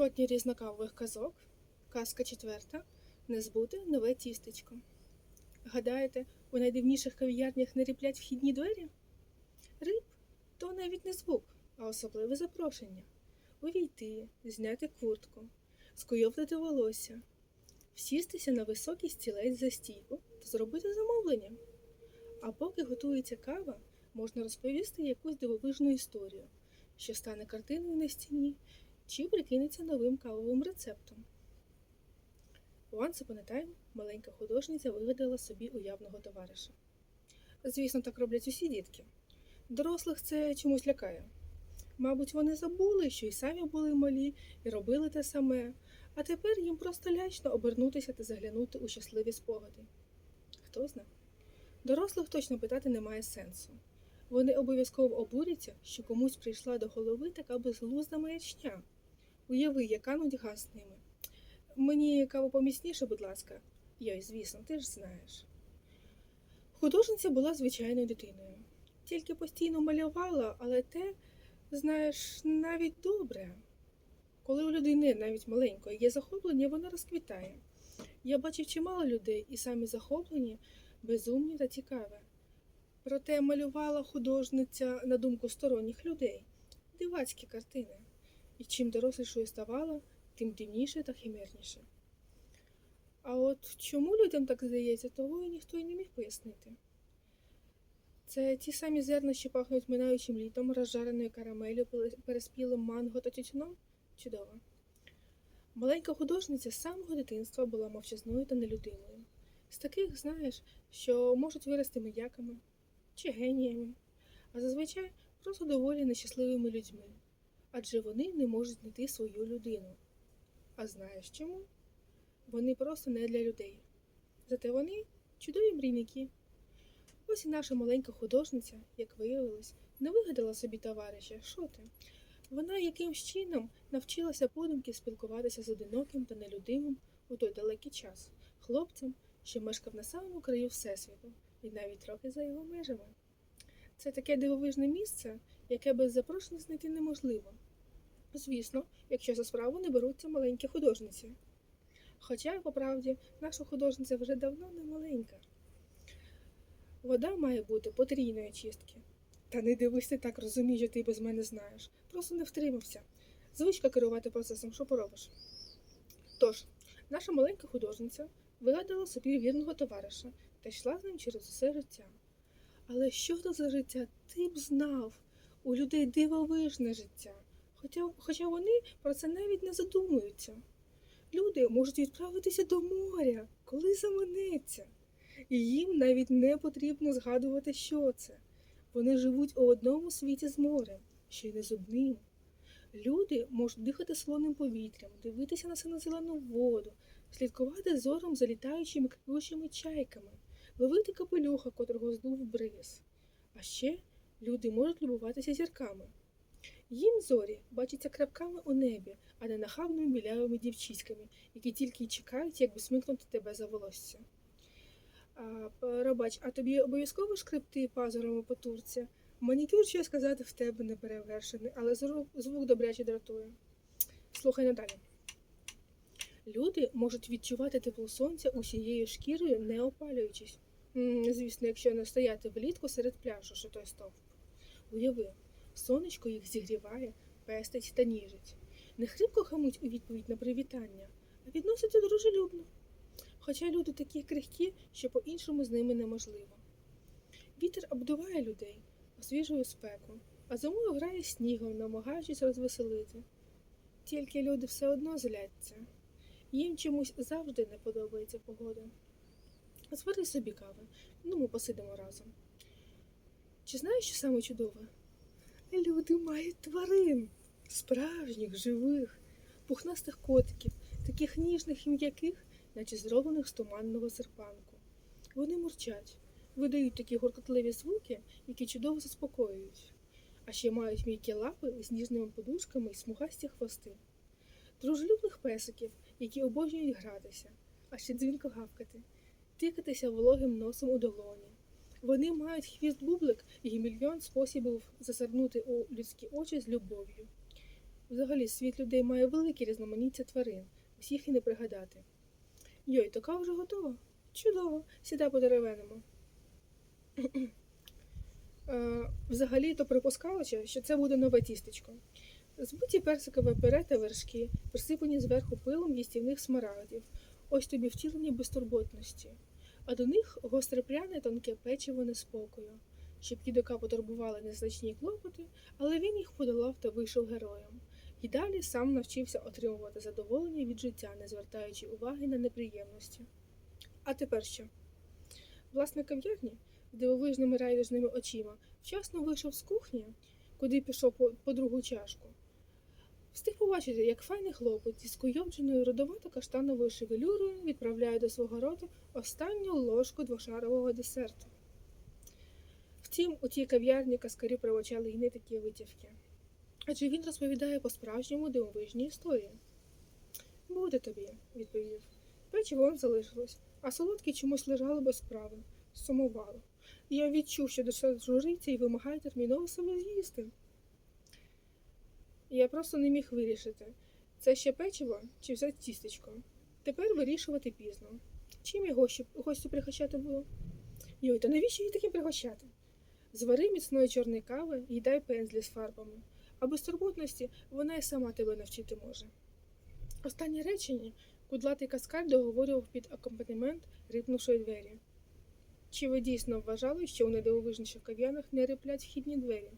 Сотні різнокавових казок. Казка четверта. Не збути нове тістечко. Гадаєте, у найдивніших кав'ярнях не ріплять вхідні двері? Риб то навіть не звук, а особливе запрошення. Увійти, зняти куртку, скуйовдити волосся, всістися на високий стілець за стійку та зробити замовлення. А поки готується кава, можна розповісти якусь дивовижну історію, що стане картиною на стіні чи прикинеться новим кавовим рецептом. Once upon a time маленька художниця вигадала собі уявного товариша. Звісно, так роблять усі дітки. Дорослих це чомусь лякає. Мабуть, вони забули, що й самі були малі і робили те саме, а тепер їм просто лячно обернутися та заглянути у щасливі спогади. Хто зна? Дорослих точно питати немає сенсу. Вони обов'язково обуряться, що комусь прийшла до голови така безглузда маячня. Уяви, яка нудьга з ними. Мені каву поміцніше, будь ласка. Йой, звісно, ти ж знаєш. Художниця була звичайною дитиною. Тільки постійно малювала, але те, знаєш, навіть добре. Коли у людини, навіть маленької, є захоплення, вона розквітає. Я бачив чимало людей, і самі захоплені, безумні та цікаві. Проте малювала художниця на думку сторонніх людей дивацькі картини. І чим дорослішою ставала, тим дивніше та химерніше. А от чому людям так здається, того і ніхто й не міг пояснити. Це ті самі зерна, що пахнуть минаючим літом, розжареною карамелю, переспілим манго та тютюном? Чудово. Маленька художниця з самого дитинства була мовчазною та нелюдимою. З таких, знаєш, що можуть вирости мияками чи геніями, а зазвичай просто доволі нещасливими людьми, адже вони не можуть знайти свою людину. А знаєш чому? Вони просто не для людей. Зате вони чудові мрійники. Ось і наша маленька художниця, як виявилось, не вигадала собі товариша, що ти? Вона якимсь чином навчилася подумки спілкуватися з одиноким та нелюдимим у той далекий час, хлопцем, що мешкав на самому краю Всесвіту, і навіть трохи за його межами. Це таке дивовижне місце, яке без запрошення знайти неможливо. Звісно, якщо за справу не беруться маленькі художниці. Хоча, по правді, наша художниця вже давно не маленька. Вода має бути потрійної чистки. Та не дивись ти так, розумій, що ти без мене знаєш. Просто не втримався. Звичка керувати процесом, що поробиш. Тож, наша маленька художниця вигадала собі вірного товариша та йшла з ним через усе життя. Але що то за життя, ти б знав, у людей дивовижне життя, хоча, хоча вони про це навіть не задумуються. Люди можуть відправитися до моря, коли заманеться, і їм навіть не потрібно згадувати, що це. Вони живуть у одному світі з морем, ще й не з одним. Люди можуть дихати солоним повітрям, дивитися на синозелену воду, слідкувати зором за літаючими крилучими чайками, ловити капелюха, котрого здув бриз. А ще люди можуть любуватися зірками. Їм зорі бачаться крапками у небі, а не нахабними білявими дівчиськами, які тільки й чекають, як би смикнути тебе за волосся. А, Пробач, а тобі обов'язково шкребти пазурами по турці? Манікюр, що сказати, в тебе не перевершений, але звук, добряче дратує. Слухай надалі. Люди можуть відчувати тепло сонця усією шкірою, не опалюючись. Звісно, якщо не стояти влітку серед пляжу, що той стовп. Уяви, сонечко їх зігріває, пестить та ніжить. Не хрипко хамуть у відповідь на привітання, а відносяться дружелюбно. Хоча люди такі крихкі, що по-іншому з ними неможливо. Вітер обдуває людей, освіжує спеку, а зимою грає снігом, намагаючись розвеселити. Тільки люди все одно зляться. Їм чомусь завжди не подобається погода. Звари собі кави, ну ми посидимо разом. Чи знаєш, що саме чудове? Люди мають тварин, справжніх, живих, пухнастих котиків, таких ніжних і м'яких, наче зроблених з туманного серпанку. Вони мурчать, видають такі гуркотливі звуки, які чудово заспокоюють, а ще мають м'які лапи з ніжними подушками і смугасті хвости. Дружелюбних песиків, які обожнюють гратися, а ще дзвінко гавкати, тикатися вологим носом у долоні. Вони мають хвіст бублик і мільйон способів зазирнути у людські очі з любов'ю. Взагалі, світ людей має велике різноманіття тварин, усіх і не пригадати. Йой, така вже готова. Чудово, сідай по деревеному. Взагалі, то припускалося, що це буде нове тістечко. Збиті персикове пюре та вершки, присипані зверху пилом їстівних смарагдів. Ось тобі втілення безтурботності. А до них гостре пряне тонке печиво неспокою, щоб їдока потурбували незначні клопоти, але він їх подолав та вийшов героєм. І далі сам навчився отримувати задоволення від життя, не звертаючи уваги на неприємності. А тепер що? Власник кав'ярні дивовижними райдужними очима вчасно вийшов з кухні, куди пішов по, по другу чашку. Встиг побачити, як файний хлопець із скуйовдженою родовато каштановою шевелюрою відправляє до свого рота останню ложку двошарового десерту. Втім, у тій кав'ярні каскарі провочали й не такі витівки. Адже він розповідає по-справжньому дивовижні історії. Буде тобі, відповів. Печиво залишилось, а солодке чомусь лежало без справи, сумувало. Я відчув, що душа журиться і вимагає терміново себе з'їсти. Я просто не міг вирішити, це ще печиво чи все тістечко. Тепер вирішувати пізно. Чим я гостю, гостю пригощати буду? Йой, та навіщо її таким пригощати? Звари міцної чорної кави і дай пензлі з фарбами, а безтурботності вона й сама тебе навчити може. Останнє речення кудлатий каскаль договорював під акомпанемент рипнувшої двері. Чи ви дійсно вважали, що у найдивовижніших кав'янах не риплять вхідні двері?